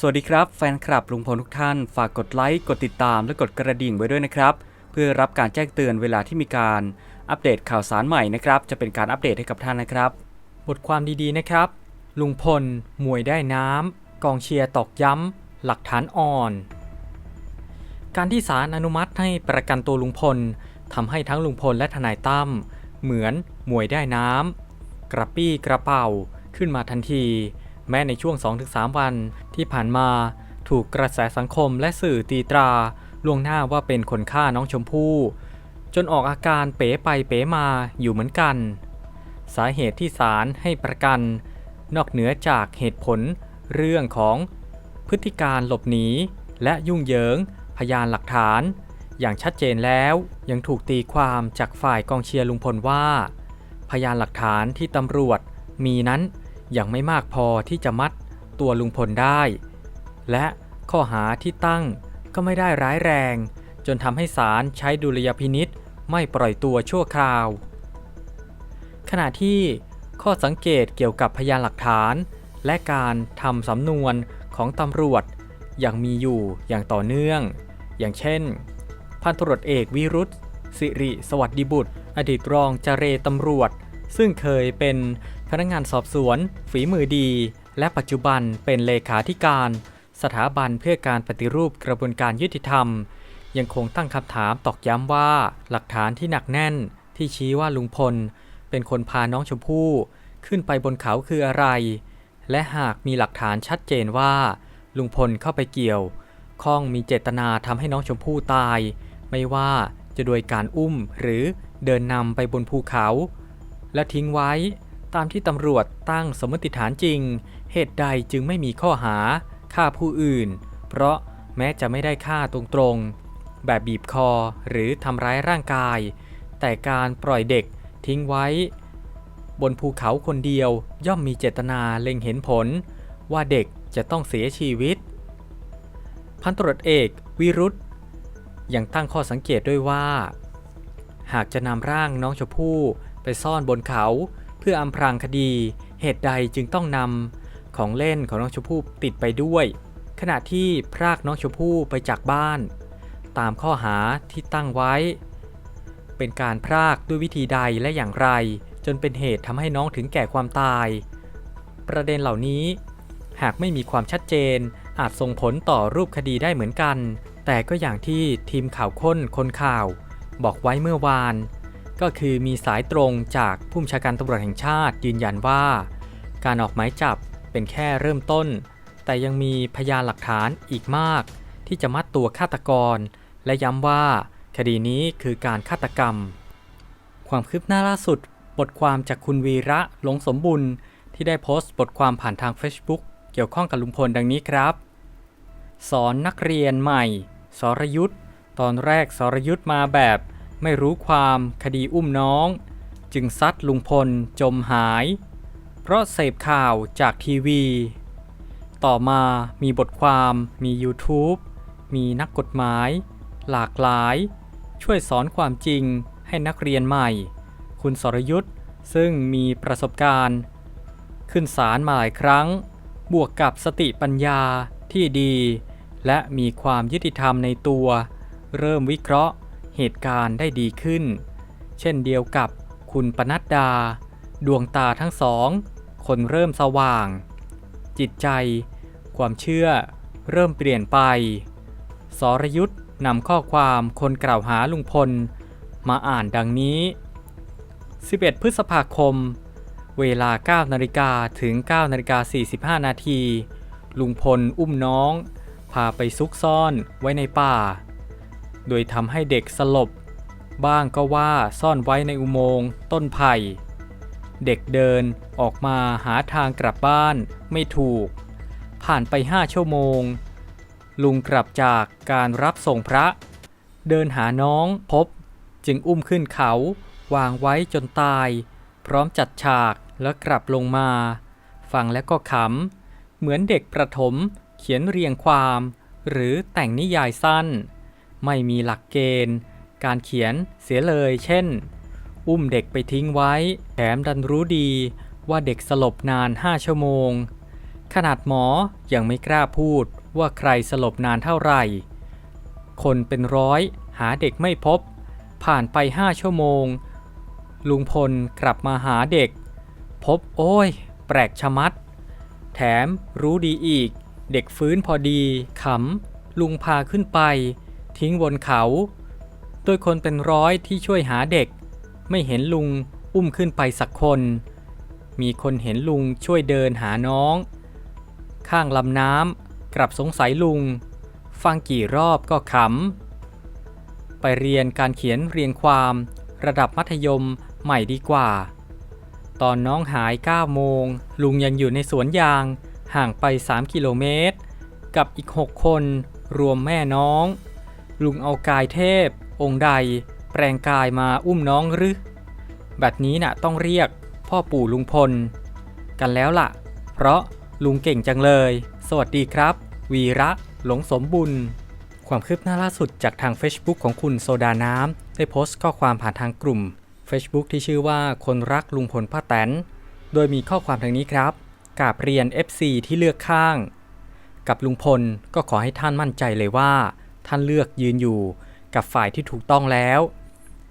สวัสดีครับแฟนคลับลุงพลทุกท่าน ฝากกดไลค์ กดติดตามและกดกระดิ่งไว้ด้วยนะครับ เพื่อรับการแจ้งเตือนเวลาที่มีการอัปเดตข่าวสารใหม่นะครับ จะเป็นการอัปเดตให้กับท่านนะครับ บทความดีๆนะครับ ลุงพลมวยได้น้ำกองเชียร์ตอกย้ำ หลักฐานอ่อน การที่ศาลอนุมัติให้ประกันตัวลุงพลทำให้ทั้งลุงพลและทนายตั้มเหมือนมวยได้น้ำกระปี้กระเป๋าขึ้นมาทันที แม้ในช่วง 2-3 วันที่ผ่านมา ถูกกระแสสังคมและสื่อตีตราล่วงหน้าว่าเป็นคนฆ่าน้องชมพู่ จนออกอาการเป๋ไปเป๋มาอยู่เหมือนกัน สาเหตุที่ศาลให้ประกัน นอกเหนือจากเหตุผลเรื่องของพฤติการหลบหนี และยุ่งเหยิง พยานหลักฐาน อย่างชัดเจนแล้วยังถูกตีความจากฝ่ายกองเชียร์ลุงพลว่า พยานหลักฐานที่ตำรวจมีนั้น ยังไม่มากพอที่จะมัดตัวลุงพลได้ และข้อหาที่ตั้งก็ไม่ได้ร้ายแรง จนทำให้ศาลใช้ดุลยพินิษไม่ปล่อยตัวชั่วคราว ขณะที่ข้อสังเกตเกี่ยวกับพยานหลักฐาน และการทำสำนวนของตำรวจยังมีอยู่อย่างต่อเนื่อง อย่างเช่น พันตรวจเอกวิรุธสิริสวัสดิบุตร อดีตรองเจเรตำรวจ ซึ่งเคยเป็นพนักงานสอบสวน ฝีมือดี และปัจจุบันเป็นเลขาธิการ สถาบันเพื่อการปฏิรูปกระบวนการยุติธรรม ยังคงตั้งคำถามตอกย้ำว่าหลักฐานที่หนักแน่นที่ชี้ว่าลุงพล เป็นคนพาน้องชมพู่ขึ้นไปบนเขาคืออะไร และหากมีหลักฐานชัดเจนว่า ลุงพลเข้าไปเกี่ยว ข้องมีเจตนาทำให้น้องชมพู่ตาย ไม่ว่าจะโดยการอุ้มหรือเดินนำไปบนภูเขา และทิ้งไว้ตามที่ตำรวจตั้งสมมติฐานจริง เหตุใดจึงไม่มีข้อหาฆ่าผู้อื่น เพราะแม้จะไม่ได้ฆ่าตรงๆ แบบบีบคอหรือทำร้ายร่างกาย แต่การปล่อยเด็กทิ้งไว้ บนภูเขาคนเดียวย่อมมีเจตนาเล็งเห็นผล ว่าเด็กจะต้องเสียชีวิต พันตรวจเอกวิรุธยังตั้งข้อสังเกตด้วยว่า หากจะนำร่างน้องชมพู่ ไปซ่อนบนเขาเพื่ออำพรางคดี เหตุใดจึงต้องนำของเล่นของน้องชมพู่ติดไปด้วย ขณะที่พรากน้องชมพู่ไปจากบ้าน ตามข้อหาที่ตั้งไว้ เป็นการพรากด้วยวิธีใดและอย่างไร จนเป็นเหตุทำให้น้องถึงแก่ความตาย ประเด็นเหล่านี้ หากไม่มีความชัดเจนอาจส่งผลต่อรูปคดีได้เหมือนกัน แต่ก็อย่างที่ทีมข่าวค้นคนข่าว บอกไว้เมื่อวาน ก็คือมีสายตรงจากผู้บัญชาการตำรวจแห่งชาติยืนยันว่า การออกหมายจับเป็นแค่เริ่มต้น แต่ยังมีพยานหลักฐานอีกมาก ที่จะมัดตัวฆาตกร และย้ำว่า คดีนี้คือการฆาตกรรม ความคืบหน้าล่าสุด บทความจากคุณวีระหลงสมบุญที่ได้โพสต์บทความผ่านทาง Facebook เกี่ยวข้องกับลุงพลดังนี้ครับ สอนนักเรียนใหม่ สรยุทธ์ตอนแรกสรยุทธ์มาแบบ ไม่รู้ความคดีอุ้มน้อง จึงซัดลุงพลจมหาย เพราะเสพข่าวจากทีวี ต่อมามีบทความมี YouTube มีนักกฎหมาย หลากหลาย ช่วยสอนความจริงให้นักเรียนใหม่ คุณสรยุทธ์ซึ่งมีประสบการณ์ ขึ้นศาลมาหลายครั้ง บวกกับสติปัญญาที่ดี และมีความยุติธรรมในตัว เริ่มวิเคราะห์ เหตุการณ์ได้ดีขึ้น เช่นเดียวกับคุณปนัดดา ดวงตาทั้งสอง คนเริ่มสว่าง จิตใจ ความเชื่อ เริ่มเปลี่ยนไป สรยุทธ์นำข้อความคนกล่าวหาลุงพล มาอ่านดังนี้ 11 พฤษภาคม เวลา 9นาฬิกาถึง 9นาฬิกา45 นาที ลุงพลอุ้มน้อง พาไปซุกซ่อนไว้ในป่า โดยทำให้เด็กสลบ บ้างก็ว่าซ่อนไว้ในอุโมงค์ต้นไผ่ เด็กเดินออกมาหาทางกลับบ้านไม่ถูก ผ่านไปห้าชั่วโมง ลุงกลับจากการรับส่งพระ เดินหาน้องพบจึงอุ้มขึ้นเขา วางไว้จนตาย พร้อมจัดฉากแล้วกลับลงมา ฟังแล้วก็ขำ เหมือนเด็กประถมเขียนเรียงความ หรือแต่งนิยายสั้น ไม่มีหลักเกณฑ์ การเขียนเสียเลย เช่น อุ้มเด็กไปทิ้งไว้ แถมดันรู้ดีว่าเด็กสลบนาน 5 ชั่วโมง ขนาดหมอยังไม่กล้าพูดว่าใครสลบนานเท่าไหร่ คนเป็นร้อยหาเด็กไม่พบ ผ่านไปห้าชั่วโมง ลุงพลกลับมาหาเด็ก พบโอ้ย แปลกชะมัด แถมรู้ดีอีก เด็กฟื้นพอดีขำลุงพาขึ้นไป ทิ้งบนเขา โดยคนเป็นร้อยที่ช่วยหาเด็ก ไม่เห็นลุงอุ้มขึ้นไปสักคน มีคนเห็นลุงช่วยเดินหาน้อง ข้างลำน้ำกลับสงสัยลุง ฟังกี่รอบก็ขำ ไปเรียนการเขียนเรียงความระดับมัธยมใหม่ดีกว่า ตอนน้องหาย 9 โมง ลุงยังอยู่ในสวนยางห่างไป 3 กิโลเมตร กับอีก 6 คนรวมแม่น้อง ลุงเอากายเทพ องค์ใด แปลงกายมาอุ้มน้องหรือ แบบนี้น่ะต้องเรียกพ่อปู่ลุงพล กันแล้วล่ะ เพราะลุงเก่งจังเลย สวัสดีครับ วีระหลงสมบุญ ความคืบหน้าล่าสุดจากทาง Facebook ของคุณโซดาน้ำได้โพสต์ข้อความผ่านทางกลุ่ม Facebook ที่ชื่อว่าคนรักลุงพลป้าแตน โดยมีข้อความดังนี้ครับกาบเรียน FC ที่เลือกข้าง กับลุงพลก็ขอให้ท่านมั่นใจเลยว่า ท่านเลือกยืนอยู่กับฝ่ายที่ถูกต้องแล้ว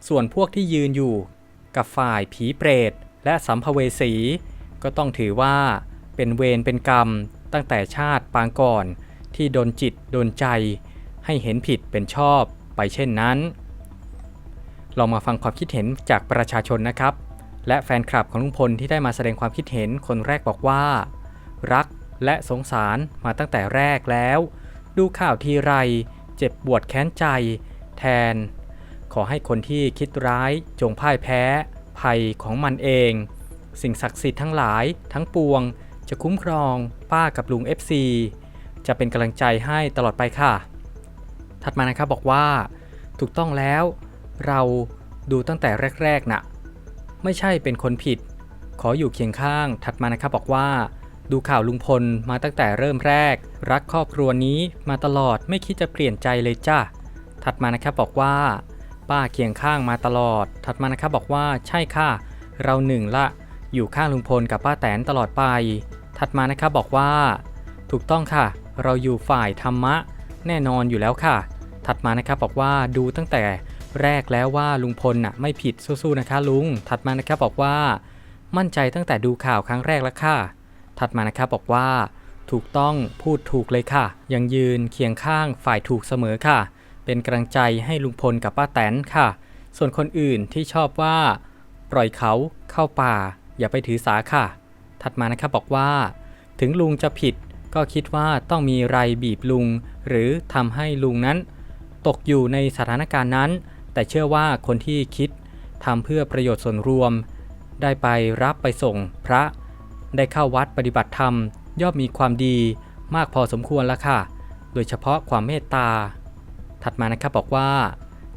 ส่วนพวกที่ยืนอยู่กับฝ่ายผีเปรตและสัมภเวสี ก็ต้องถือว่าเป็นเวรเป็นกรรมตั้งแต่ชาติปางก่อนที่โดนจิตโดนใจ ให้เห็นผิดเป็นชอบไปเช่นนั้นลองมาฟังความคิดเห็นจากประชาชนนะครับ และแฟนคลับของลุงพลที่ได้มาแสดงความคิดเห็นคนแรกบอกว่า รักและสงสารมาตั้งแต่แรกแล้ว ดูข่าวทีไร เจ็บปวดแค้นใจ แทน ขอให้คนที่คิดร้ายจงพ่ายแพ้ ภัยของมันเอง สิ่งศักดิ์สิทธิ์ทั้งหลายทั้งปวง จะคุ้มครองป้ากับลุง FC จะเป็นกำลังใจให้ตลอดไปค่ะ ถัดมานะครับบอกว่า ถูกต้องแล้ว เราดูตั้งแต่แรกๆน่ะ ไม่ใช่เป็นคนผิด ขออยู่เคียงข้าง ถัดมานะครับบอกว่า ดูข่าวลุงพลมาตั้งแต่เริ่มแรก รักครอบครัวนี้มาตลอดไม่คิดจะเปลี่ยนใจเลยจ้าถัดมานะครับบอกว่า ป้าเคียงข้างมาตลอด ถัดมานะครับบอกว่าใช่ค่ะ เราหนึ่งละอยู่ข้างลุงพลกับป้าแตนตลอดไป ถัดมานะครับบอกว่า ถูกต้องค่ะ เราอยู่ฝ่ายธรรมะ แน่นอนอยู่แล้วค่ะ ถัดมานะครับบอกว่าดูตั้งแต่แรกแล้วว่าลุงพลน่ะไม่ผิดสู้ๆนะคะลุง ถัดมานะครับบอกว่า มั่นใจตั้งแต่ดูข่าวครั้งแรกแล้วค่ะ ถัดมานะครับบอกว่า ถูกต้องพูดถูกเลยค่ะ ยังยืนเคียงข้างฝ่ายถูกเสมอค่ะ เป็นกำลังใจให้ลุงพลกับป้าแตนค่ะ ส่วนคนอื่นที่ชอบว่า ปล่อยเขาเข้าป่า อย่าไปถือสาค่ะ ถัดมานะครับบอกว่า ถึงลุงจะผิดก็คิดว่าต้องมีไรบีบลุง หรือทำให้ลุงนั้น ตกอยู่ในสถานการณ์นั้น แต่เชื่อว่าคนที่คิดทำเพื่อประโยชน์ส่วนรวม ได้ไปรับไปส่งพระ ได้เข้าวัดปฏิบัติธรรม ย่อมมีความดีมากพอสมควรแล้วค่ะ โดยเฉพาะความเมตตา ถัดมานะครับบอกว่า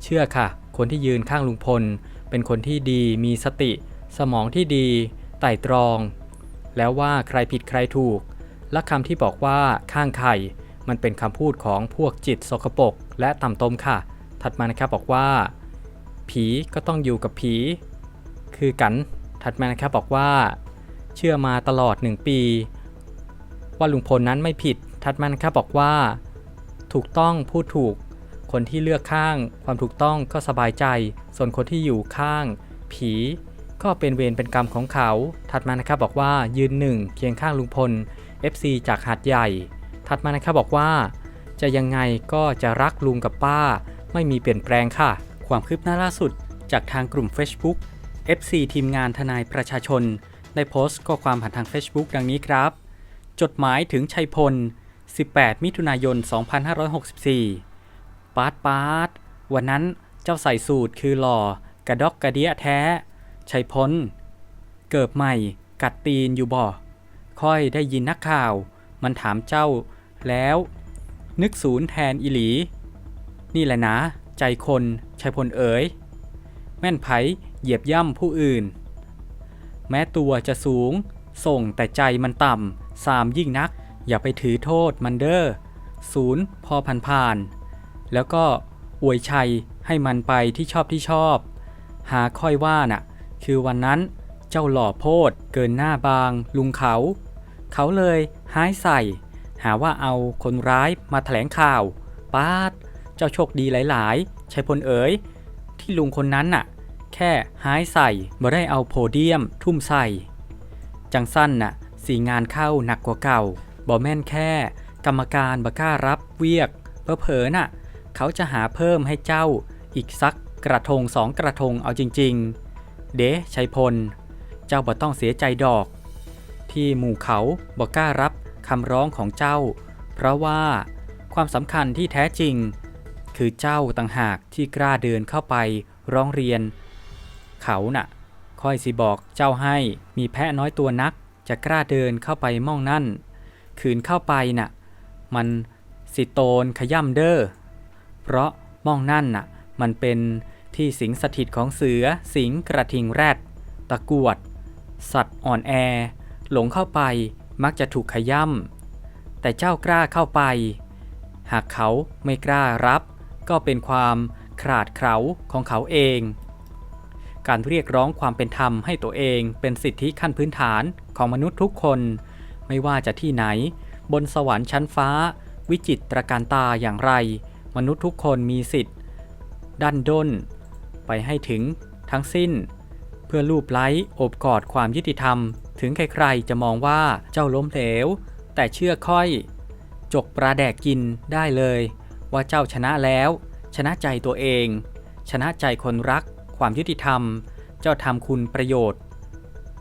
เชื่อค่ะ คนที่ยืนข้างลุงพล เป็นคนที่ดีมีสติ สมองที่ดี ไต่ตรอง แล้วว่าใครผิดใครถูก และคำที่บอกว่าข้างไข่ มันเป็นคำพูดของพวกจิตสกปรกและต่ำตมค่ะ ถัดมานะครับบอกว่า ผีก็ต้องอยู่กับผี คือกัน ถัดมานะครับบอกว่า เชื่อมาตลอด 1 ปี ว่าลุงพลนั้นไม่ผิดถัดมานครับบอกว่า ถูกต้องพูดถูก คนที่เลือกข้าง ความถูกต้องก็สบายใจ ส่วนคนที่อยู่ข้าง ผี ก็เป็นเวรเป็นกรรมของเขาถัดมานะครับบอกว่ายืนหนึ่งเคียงข้างลุงพล FC จากหาดใหญ่ถัดมานะครับบอกว่า จะยังไงก็จะรักลุงกับป้า ไม่มีเปลี่ยนแปลงค่ะ ความคืบหน้าล่าสุดจากทางกลุ่ม Facebook FC ทีมงานทนายประชาชน ได้โพสต์ข้อความผ่านทาง Facebook ดังนี้ครับ จดหมายถึงชัยพล 18 มิถุนายน 2564 ปาดปาด วันนั้นเจ้าใส่สูตรคือหล่อ กระดอกกระเดียแท้ ชัยพล เกิบใหม่ กัดตีนอยู่บ่ ค่อยได้ยินนักข่าว มันถามเจ้าแล้ว นึกศูนย์แทนอิหลี นี่แหละนะ ใจคน ชัยพลเอ๋ย แม่นไผเหยียบย่ำผู้อื่น แม้ตัวจะสูง ส่งแต่ใจมันต่ำสามยิ่งนัก อย่าไปถือโทษมันเด้อศูนย์พอผ่านผ่านๆแล้วก็อวยชัยให้มันไปที่ชอบที่ชอบ หาค่อยว่าน่ะ คือวันนั้นเจ้าหล่อโพดเกินหน้าบางลุงเขา เขาเลยหายใส่ หาว่าเอาคนร้ายมาแถลงข่าว ป้าด เจ้าโชคดีหลาย ๆ ชัยพลเอ๋ยที่ลุงคนนั้นน่ะ แค่หายใส่บ่ได้เอาโพเดียมทุ่มใส่ จังสั้นน่ะสีงานเข้าหนักกว่าเก่าบ่แม่นแค่ กรรมการบ่กล้ารับเวียกเผลอน่ะ เขาจะหาเพิ่มให้เจ้าอีกสักกระทงสองกระทงเอาจริง ๆ เดะชัยพล เจ้าบ่ต้องเสียใจดอก ที่หมู่เขาบ่กล้ารับคำร้องของเจ้า เพราะว่าความสำคัญที่แท้จริง คือเจ้าต่างหากที่กล้าเดินเข้าไปร้องเรียน เขาน่ะค่อยสิบอกเจ้าให้มีแพะน้อยตัวนัก จะกล้าเดินเข้าไปม่องนั่นคืนเข้าไปน่ะ มันสิโตนขย่ำเด้อเพราะม่องนั่นน่ะ มันเป็นที่สิงสถิตของเสือสิงกระทิงแรด ตะกวด สัตว์อ่อนแอ หลงเข้าไปมักจะถูกขย่ำแต่เจ้ากล้าเข้าไป หากเขาไม่กล้ารับ ก็เป็นความขาดเขลาของเขาเอง การเรียกร้องความเป็นธรรมให้ตัวเองเป็นสิทธิขั้นพื้นฐานของมนุษย์ทุกคน ไม่ว่าจะที่ไหน บนสวรรค์ชั้นฟ้า วิจิตรการตาอย่างไร มนุษย์ทุกคนมีสิทธิ์ดันด้น ไปให้ถึงทั้งสิ้น เพื่อลูบไล้อบกอดความยุติธรรม ถึงใครๆจะมองว่าเจ้าล้มเหลว แต่เชื่อค่อย จกปลาแดกกินได้เลย ว่าเจ้าชนะแล้ว ชนะใจตัวเอง ชนะใจคนรัก ความยุติธรรม เจ้าทำคุณประโยชน์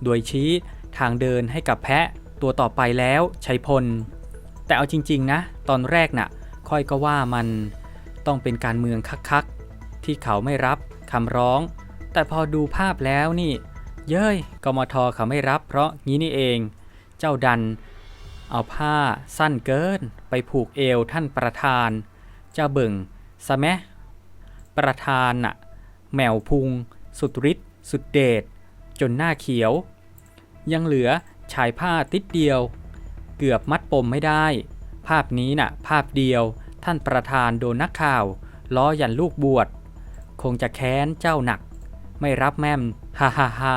โดยชี้ทางเดินให้กับแพะตัวต่อไปแล้วชัยพล แต่เอาจริงๆนะ ตอนแรกน่ะ ค่อยก็ว่ามันต้องเป็นการเมืองคักๆ ที่เขาไม่รับคำร้อง แต่พอดูภาพแล้วนี่ เย้ยกมทเขาไม่รับ เพราะงี้นี่เอง เจ้าดัน เอาผ้าสั้นเกิน ไปผูกเอวท่านประธาน เจ้าเบิ่งสะแมประธานน่ะ แมวพุง สุดฤทธิ์สุดเดชจนหน้าเขียว ยังเหลือชายผ้าติดเดียว เกือบมัดปมไม่ได้ ภาพนี้น่ะ ภาพเดียวท่านประธานโดนนักข่าว ล้อยันลูกบวช คงจะแค้นเจ้าหนัก ไม่รับแม่มฮ่าฮ่าฮ่า